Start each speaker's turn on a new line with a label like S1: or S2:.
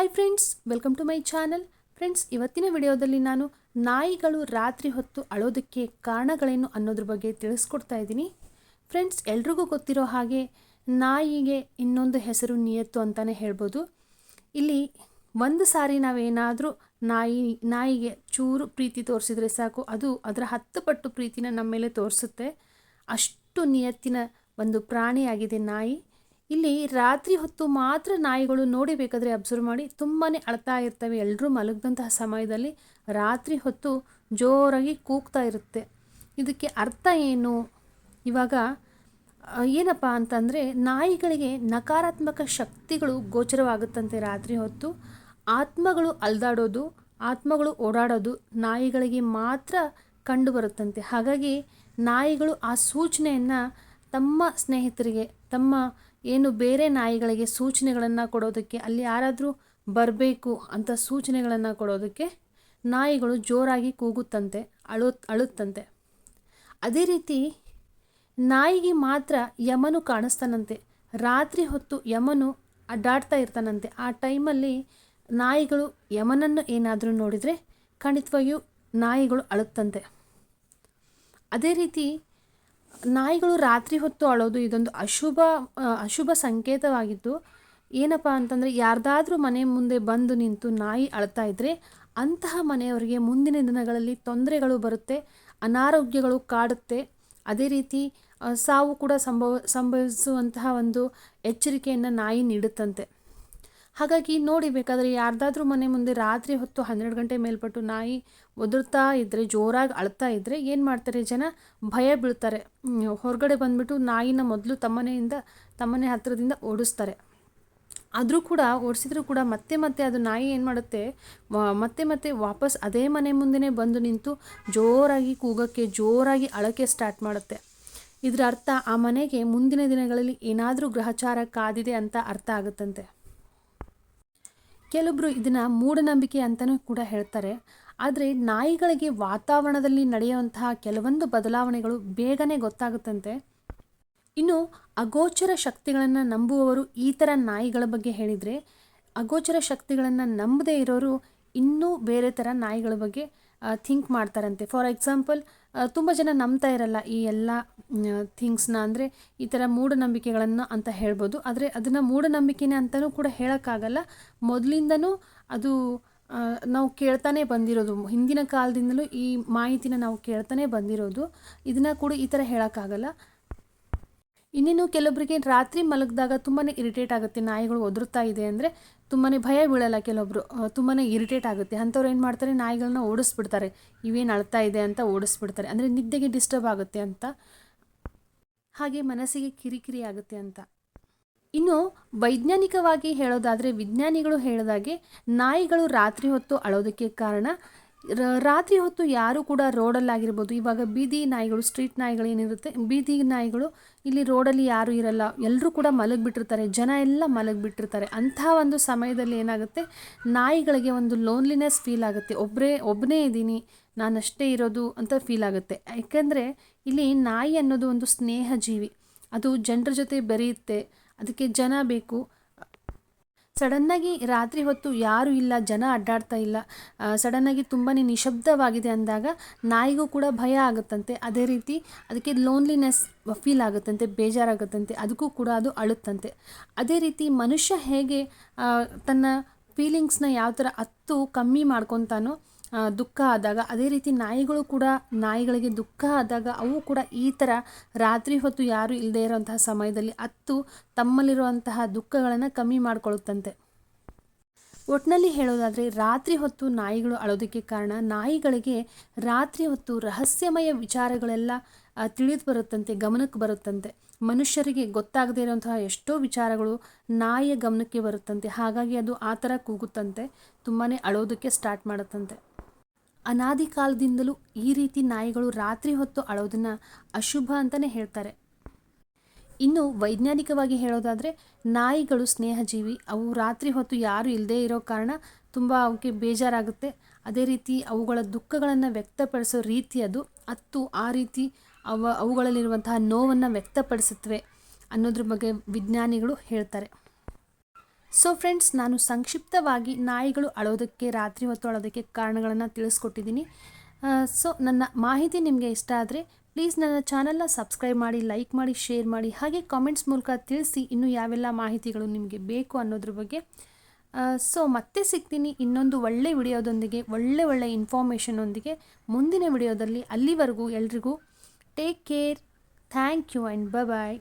S1: Hi friends welcome to my channel friends ಇವತ್ತಿನ ವಿಡಿಯೋದಲ್ಲಿ ನಾನು ನಾಯಿಗಳು ರಾತ್ರಿ ಹೊತ್ತು ಅಳೋದಕ್ಕೆ ಕಾರಣಗಳೇನು ಅನ್ನೋದ್ರ ಬಗ್ಗೆ ತಿಳಿಸ್ಕೊಡ್ತಾ ಇದ್ದೀನಿ. ಫ್ರೆಂಡ್ಸ್ ಎಲ್ರಿಗೂ ಗೊತ್ತಿರೋ ಹಾಗೆ ನಾಯಿಗೆ ಇನ್ನೊಂದು ಹೆಸರು ನಿಯತ್ತು ಅಂತಲೇ ಹೇಳ್ಬೋದು. ಇಲ್ಲಿ ಒಂದು ಸಾರಿ ನಾವೇನಾದರೂ ನಾಯಿ, ನಾಯಿಗೆ ಚೂರು ಪ್ರೀತಿ ತೋರಿಸಿದ್ರೆ ಸಾಕು, ಅದು ಅದರ ಹತ್ತು ಪಟ್ಟು ಪ್ರೀತಿನ ನಮ್ಮ ಮೇಲೆ ತೋರಿಸುತ್ತೆ. ಅಷ್ಟು ನಿಯತ್ತಿನ ಒಂದು ಪ್ರಾಣಿಯಾಗಿದೆ ನಾಯಿ. ಇಲ್ಲಿ ರಾತ್ರಿ ಹೊತ್ತು ಮಾತ್ರ ನಾಯಿಗಳು ನೋಡಿ ಬೇಕಾದರೆ ಅಬ್ಸರ್ವ್ ಮಾಡಿ ತುಂಬಾ ಅಳ್ತಾ ಇರ್ತವೆ. ಎಲ್ಲರೂ ಮಲಗಿದಂತಹ ಸಮಯದಲ್ಲಿ ರಾತ್ರಿ ಹೊತ್ತು ಜೋರಾಗಿ ಕೂಗ್ತಾ ಇರುತ್ತೆ. ಇದಕ್ಕೆ ಅರ್ಥ ಏನು? ಇವಾಗ ಏನಪ್ಪ ಅಂತಂದರೆ ನಾಯಿಗಳಿಗೆ ನಕಾರಾತ್ಮಕ ಶಕ್ತಿಗಳು ಗೋಚರವಾಗುತ್ತಂತೆ ರಾತ್ರಿ ಹೊತ್ತು. ಆತ್ಮಗಳು ಅಲ್ದಾಡೋದು, ಆತ್ಮಗಳು ಓಡಾಡೋದು ನಾಯಿಗಳಿಗೆ ಮಾತ್ರ ಕಂಡುಬರುತ್ತಂತೆ ಹಾಗಾಗಿ ನಾಯಿಗಳು ಆ ಸೂಚನೆಯನ್ನು ತಮ್ಮ ಸ್ನೇಹಿತರಿಗೆ, ತಮ್ಮ ಏನು ಬೇರೆ ನಾಯಿಗಳಿಗೆ ಸೂಚನೆಗಳನ್ನು ಕೊಡೋದಕ್ಕೆ ಅಲ್ಲಿ ಯಾರಾದರೂ ಬರಬೇಕು ಅಂತ ಸೂಚನೆಗಳನ್ನು ಕೊಡೋದಕ್ಕೆ ನಾಯಿಗಳು ಜೋರಾಗಿ ಕೂಗುತ್ತಂತೆ, ಅಳು, ಅಳುತ್ತಂತೆ. ಅದೇ ರೀತಿ ನಾಯಿಗೆ ಮಾತ್ರ ಯಮನು ಕಾಣಿಸ್ತಾನಂತೆ. ರಾತ್ರಿ ಹೊತ್ತು ಯಮನು ಅಡ್ಡಾಡ್ತಾ ಇರ್ತಾನಂತೆ. ಆ ಟೈಮಲ್ಲಿ ನಾಯಿಗಳು ಯಮನನ್ನು ಏನಾದರೂ ನೋಡಿದರೆ ಖಂಡಿತವಾಗಿಯೂ ನಾಯಿಗಳು ಅಳುತ್ತಂತೆ. ಅದೇ ರೀತಿ ನಾಯಿಗಳು ರಾತ್ರಿ ಹೊತ್ತು ಅಳೋದು ಇದೊಂದು ಅಶುಭ ಅಶುಭ ಸಂಕೇತವಾಗಿದ್ದು, ಏನಪ್ಪ ಅಂತಂದರೆ ಯಾರ್ದಾದರೂ ಮನೆ ಮುಂದೆ ಬಂದು ನಿಂತು ನಾಯಿ ಅಳ್ತಾ ಇದ್ದರೆ ಅಂತಹ ಮನೆಯವರಿಗೆ ಮುಂದಿನ ದಿನಗಳಲ್ಲಿ ತೊಂದರೆಗಳು ಬರುತ್ತೆ, ಅನಾರೋಗ್ಯಗಳು ಕಾಡುತ್ತೆ. ಅದೇ ರೀತಿ ಸಾವು ಕೂಡ ಸಂಭವ, ಸಂಭವಿಸುವಂತಹ ಒಂದು ಎಚ್ಚರಿಕೆಯನ್ನು ನಾಯಿ ನೀಡುತ್ತಂತೆ. ಹಾಗಾಗಿ ನೋಡಿ, ಬೇಕಾದರೆ ಯಾರ್ದಾದ್ರೂ ಮನೆ ಮುಂದೆ ರಾತ್ರಿ ಹೊತ್ತು ಹನ್ನೆರಡು ಗಂಟೆ ಮೇಲ್ಪಟ್ಟು ನಾಯಿ ಒದರ್ತಾ ಇದ್ದರೆ ಜೋರಾಗಿ ಅಳ್ತಾ ಇದ್ದರೆ ಏನು ಮಾಡ್ತಾರೆ ಜನ? ಭಯ ಬೀಳ್ತಾರೆ. ಹೊರಗಡೆ ಬಂದುಬಿಟ್ಟು ನಾಯಿನ ಮೊದಲು ತಮ್ಮನೆಯಿಂದ, ತಮ್ಮನೆ ಹತ್ತಿರದಿಂದ ಓಡಿಸ್ತಾರೆ. ಆದರೂ ಕೂಡ ಓಡಿಸಿದ್ರೂ ಕೂಡ ಮತ್ತೆ ಮತ್ತೆ ಅದು ನಾಯಿ ಏನು ಮಾಡುತ್ತೆ? ಮತ್ತೆ ಮತ್ತೆ ವಾಪಸ್ ಅದೇ ಮನೆ ಮುಂದೆನೇ ಬಂದು ನಿಂತು ಜೋರಾಗಿ ಕೂಗಕ್ಕೆ, ಜೋರಾಗಿ ಅಳಕ್ಕೆ ಸ್ಟಾರ್ಟ್ ಮಾಡುತ್ತೆ. ಇದರ ಅರ್ಥ ಆ ಮನೆಗೆ ಮುಂದಿನ ದಿನಗಳಲ್ಲಿ ಏನಾದರೂ ಗ್ರಹಚಾರ ಕಾದಿದೆ ಅಂತ ಅರ್ಥ ಆಗುತ್ತಂತೆ. ಕೆಲವೊಬ್ಬರು ಇದನ್ನು ಮೂಢನಂಬಿಕೆ ಅಂತಲೂ ಕೂಡ ಹೇಳ್ತಾರೆ. ಆದರೆ ನಾಯಿಗಳಿಗೆ ವಾತಾವರಣದಲ್ಲಿ ನಡೆಯುವಂತಹ ಕೆಲವೊಂದು ಬದಲಾವಣೆಗಳು ಬೇಗನೆ ಗೊತ್ತಾಗುತ್ತಂತೆ. ಇನ್ನು ಅಗೋಚರ ಶಕ್ತಿಗಳನ್ನು ನಂಬುವವರು ಈ ಥರ ನಾಯಿಗಳ ಬಗ್ಗೆ ಹೇಳಿದರೆ, ಅಗೋಚರ ಶಕ್ತಿಗಳನ್ನು ನಂಬದೇ ಇರೋರು ಇನ್ನೂ ಬೇರೆ ಥರ ನಾಯಿಗಳ ಬಗ್ಗೆ ಥಿಂಕ್ ಮಾಡ್ತಾರಂತೆ. ಫಾರ್ ಎಕ್ಸಾಂಪಲ್ ತುಂಬ ಜನ ನಂಬ್ತಾ ಇರಲ್ಲ ಈ ಎಲ್ಲ ಥಿಂಗ್ಸ್ನ ಅಂದರೆ ಈ ಥರ ಮೂಢನಂಬಿಕೆಗಳನ್ನು ಅಂತ ಹೇಳ್ಬೋದು. ಆದರೆ ಅದನ್ನು ಮೂಢನಂಬಿಕೆನೇ ಅಂತಲೂ ಕೂಡ ಹೇಳೋಕ್ಕಾಗಲ್ಲ. ಮೊದಲಿಂದನೂ ಅದು ನಾವು ಕೇಳ್ತಾನೆ ಬಂದಿರೋದು. ಹಿಂದಿನ ಕಾಲದಿಂದಲೂ ಈ ಮಾಹಿತಿನ ನಾವು ಕೇಳ್ತಾನೆ ಬಂದಿರೋದು. ಇದನ್ನು ಕೂಡ ಈ ಥರ ಹೇಳೋಕ್ಕಾಗಲ್ಲ. ಇನ್ನೇನು ಕೆಲವೊಬ್ಬರಿಗೆ ರಾತ್ರಿ ಮಲಗಿದಾಗ ತುಂಬಾ ಇರಿಟೇಟ್ ಆಗುತ್ತೆ, ನಾಯಿಗಳು ಒದರುತ್ತಾ ಇದೆ ಅಂದರೆ ತುಂಬಾ ಭಯ ಬೀಳಲ್ಲ ಕೆಲವೊಬ್ಬರು ತುಂಬಾ ಇರಿಟೇಟ್ ಆಗುತ್ತೆ. ಅಂಥವ್ರು ಏನು ಮಾಡ್ತಾರೆ ನಾಯಿಗಳನ್ನ ಓಡಿಸ್ಬಿಡ್ತಾರೆ. ಇವೇನು ಅಳ್ತಾ ಇದೆ ಅಂತ ಓಡಿಸ್ಬಿಡ್ತಾರೆ. ಅಂದರೆ ನಿದ್ದೆಗೆ ಡಿಸ್ಟರ್ಬ್ ಆಗುತ್ತೆ ಅಂತ. ಹಾಗೆ ಮನಸ್ಸಿಗೆ ಕಿರಿಕಿರಿ ಆಗುತ್ತೆ ಅಂತ. ಇನ್ನು ವೈಜ್ಞಾನಿಕವಾಗಿ ಹೇಳೋದಾದರೆ ವಿಜ್ಞಾನಿಗಳು ಹೇಳಿದಾಗೆ ನಾಯಿಗಳು ರಾತ್ರಿ ಹೊತ್ತು ಅಳೋದಕ್ಕೆ ಕಾರಣ ರಾತ್ರಿ ಹೊತ್ತು ಯಾರು ಕೂಡ ರೋಡಲ್ಲಾಗಿರ್ಬೋದು. ಇವಾಗ ಬೀದಿ ನಾಯಿಗಳು, ಸ್ಟ್ರೀಟ್ ನಾಯಿಗಳು ಏನಿರುತ್ತೆ, ಬೀದಿ ನಾಯಿಗಳು ಇಲ್ಲಿ ರೋಡಲ್ಲಿ ಯಾರೂ ಇರಲ್ಲ. ಎಲ್ಲರೂ ಕೂಡ ಮಲಗಿಬಿಟ್ಟಿರ್ತಾರೆ. ಜನ ಎಲ್ಲ ಮಲಗಿಬಿಟ್ಟಿರ್ತಾರೆ. ಅಂಥ ಒಂದು ಸಮಯದಲ್ಲಿ ಏನಾಗುತ್ತೆ? ನಾಯಿಗಳಿಗೆ ಒಂದು ಲೋನ್ಲಿನೆಸ್ ಫೀಲ್ ಆಗುತ್ತೆ. ಒಬ್ಬರೇ ಒಬ್ಬನೇ ಇದ್ದೀನಿ, ನಾನಷ್ಟೇ ಇರೋದು ಅಂತ ಫೀಲ್ ಆಗುತ್ತೆ. ಯಾಕೆಂದರೆ ಇಲ್ಲಿ ನಾಯಿ ಅನ್ನೋದು ಒಂದು ಸ್ನೇಹ ಜೀವಿ ಅದು ಜನರ ಜೊತೆ ಬೆರೆಯುತ್ತೆ. ಅದಕ್ಕೆ ಜನ ಬೇಕು. ಸಡನ್ನಾಗಿ ರಾತ್ರಿ ಹೊತ್ತು ಯಾರೂ ಇಲ್ಲ, ಜನ ಅಡ್ಡಾಡ್ತಾ ಇಲ್ಲ ಸಡನ್ನಾಗಿ ತುಂಬಾ ನಿಶಬ್ದವಾಗಿದೆ ಅಂದಾಗ ನಾಯಿಗೂ ಕೂಡ ಭಯ ಆಗುತ್ತಂತೆ. ಅದೇ ರೀತಿ ಅದಕ್ಕೆ ಲೋನ್ಲಿನೆಸ್ ಫೀಲ್ ಆಗುತ್ತಂತೆ, ಬೇಜಾರಾಗುತ್ತಂತೆ, ಅದಕ್ಕೂ ಕೂಡ ಅದು ಅಳುತ್ತಂತೆ. ಅದೇ ರೀತಿ ಮನುಷ್ಯ ಹೇಗೆ ತನ್ನ ಫೀಲಿಂಗ್ಸ್ನ ಯಾವ ಥರ ಹತ್ತು ಕಮ್ಮಿ ಮಾಡ್ಕೊತಾನೋ ದುಃಖ ಆದಾಗ, ಅದೇ ರೀತಿ ನಾಯಿಗಳು ಕೂಡ, ನಾಯಿಗಳಿಗೆ ದುಃಖ ಆದಾಗ ಅವು ಕೂಡ ಈ ಥರ ರಾತ್ರಿ ಹೊತ್ತು ಯಾರು ಇಲ್ಲದೇ ಇರುವಂತಹ ಸಮಯದಲ್ಲಿ ಅತ್ತು ತಮ್ಮಲ್ಲಿರುವಂತಹ ದುಃಖಗಳನ್ನು ಕಮ್ಮಿ ಮಾಡಿಕೊಳ್ಳುತ್ತಂತೆ. ಒಟ್ಟಿನಲ್ಲಿ ಹೇಳೋದಾದರೆ, ರಾತ್ರಿ ಹೊತ್ತು ನಾಯಿಗಳು ಅಳೋದಕ್ಕೆ ಕಾರಣ ನಾಯಿಗಳಿಗೆ ರಾತ್ರಿ ಹೊತ್ತು ರಹಸ್ಯಮಯ ವಿಚಾರಗಳೆಲ್ಲ ತಿಳಿದು ಬರುತ್ತಂತೆ, ಗಮನಕ್ಕೆ ಬರುತ್ತಂತೆ. ಮನುಷ್ಯರಿಗೆ ಗೊತ್ತಾಗದೇ ಇರುವಂತಹ ಎಷ್ಟೋ ವಿಚಾರಗಳು ನಾಯಿಯ ಗಮನಕ್ಕೆ ಬರುತ್ತಂತೆ. ಹಾಗಾಗಿ ಅದು ಆ ಥರ ಕೂಗುತ್ತಂತೆ ತುಂಬಾ ಅಳೋದಕ್ಕೆ ಸ್ಟಾರ್ಟ್ ಮಾಡುತ್ತಂತೆ. ಅನಾದಿ ಕಾಲದಿಂದಲೂ ಈ ರೀತಿ ನಾಯಿಗಳು ರಾತ್ರಿ ಹೊತ್ತು ಅಳೋದನ್ನು ಅಶುಭ ಅಂತಲೇ ಹೇಳ್ತಾರೆ. ಇನ್ನು ವೈಜ್ಞಾನಿಕವಾಗಿ ಹೇಳೋದಾದರೆ, ನಾಯಿಗಳು ಸ್ನೇಹಜೀವಿ. ಅವು ರಾತ್ರಿ ಹೊತ್ತು ಯಾರು ಇಲ್ಲದೇ ಇರೋ ಕಾರಣ ತುಂಬ ಅವಕ್ಕೆ ಬೇಜಾರಾಗುತ್ತೆ. ಅದೇ ರೀತಿ ಅವುಗಳ ದುಃಖಗಳನ್ನು ವ್ಯಕ್ತಪಡಿಸೋ ರೀತಿ ಅದು. ಅತ್ತು ಆ ರೀತಿ ಅವ, ಅವುಗಳಲ್ಲಿರುವಂತಹ ನೋವನ್ನು ವ್ಯಕ್ತಪಡಿಸುತ್ತವೆ ಅನ್ನೋದ್ರ ಬಗ್ಗೆ ವಿಜ್ಞಾನಿಗಳು ಹೇಳ್ತಾರೆ. ಸೊ ಫ್ರೆಂಡ್ಸ್ ನಾನು ಸಂಕ್ಷಿಪ್ತವಾಗಿ ನಾಯಿಗಳು ಅಳೋದಕ್ಕೆ, ರಾತ್ರಿ ಹೊತ್ತು ಅಳೋದಕ್ಕೆ ಕಾರಣಗಳನ್ನು ತಿಳಿಸ್ಕೊಟ್ಟಿದ್ದೀನಿ. ಸೊ ನನ್ನ ಮಾಹಿತಿ ನಿಮಗೆ ಇಷ್ಟ ಆದರೆ ಪ್ಲೀಸ್ ನನ್ನ ಚಾನಲ್ನ ಸಬ್ಸ್ಕ್ರೈಬ್ ಮಾಡಿ ಲೈಕ್ ಮಾಡಿ ಶೇರ್ ಮಾಡಿ, ಹಾಗೆ ಕಾಮೆಂಟ್ಸ್ ಮೂಲಕ ತಿಳಿಸಿ ಇನ್ನೂ ಯಾವೆಲ್ಲ ಮಾಹಿತಿಗಳು ನಿಮಗೆ ಬೇಕು ಅನ್ನೋದ್ರ ಬಗ್ಗೆ. ಸೊ ಮತ್ತೆ ಸಿಗ್ತೀನಿ ಇನ್ನೊಂದು ಒಳ್ಳೆ ವಿಡಿಯೋದೊಂದಿಗೆ, ಒಳ್ಳೆ ಒಳ್ಳೆ ಇನ್ಫಾರ್ಮೇಷನೊಂದಿಗೆ ಮುಂದಿನ ವಿಡಿಯೋದಲ್ಲಿ ಅಲ್ಲಿವರೆಗೂ ಎಲ್ರಿಗೂ take care thank you and bye